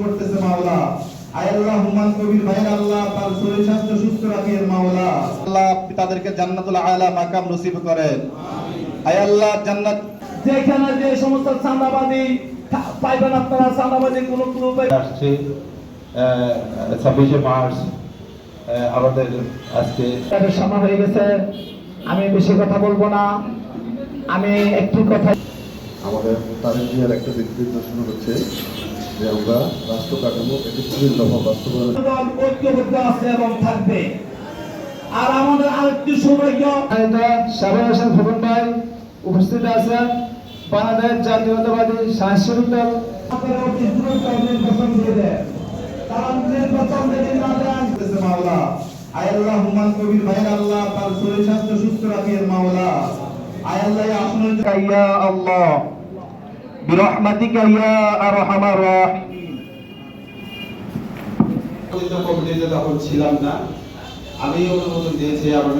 করতেছে মাওলা। আল্লাহ হুমান কবির ভাইয়ের আল্লাহ তার শরীর স্বাস্থ্য সুস্থ রাখেন মাওলা। আল্লাহ তাদেরকে জান্নাতুল আলা মাকাম নসিব করেন। আয় আল্লাহ জান্নাত যেখানে যে সমস্ত চাঁদাবাজি পাইবেন আপনারা চাঁদাবাজি কোনো গ্রুপে আসছে ছাব্বিশে মার্চ আমাদের আজকে সময় হয়ে গেছে। আমি বেশি কথা বলব না। আমি একটি কথা আমাদের জিয়ার একটা দিক নির্দেশনা হচ্ছে যে আমরা রাষ্ট্র কাঠামো একত্রিশ দফা বাস্তবায়ন ঐক্যবদ্ধ আছে এবং থাকবে। আর আমাদের আরেকটি সৌভাগ্য সাবেক হোসেন খোকন ভাই উপস্থিত আছেন। বাংলাদেশ জাতীয়তাবাদী সাংস্কৃতিক দল। মাওলা। হুমান কবির ভাইয়ের আল্লাহ তার শরীর স্বাস্থ্য সুস্থ রাখেন মাওলা। আয় আল্লাহ এই আসনের ইয়া আল্লাহ। আরহামার রাহিমিন কমিটিতে তখন ছিলাম না আমি অনুমোদন দিয়েছি আমার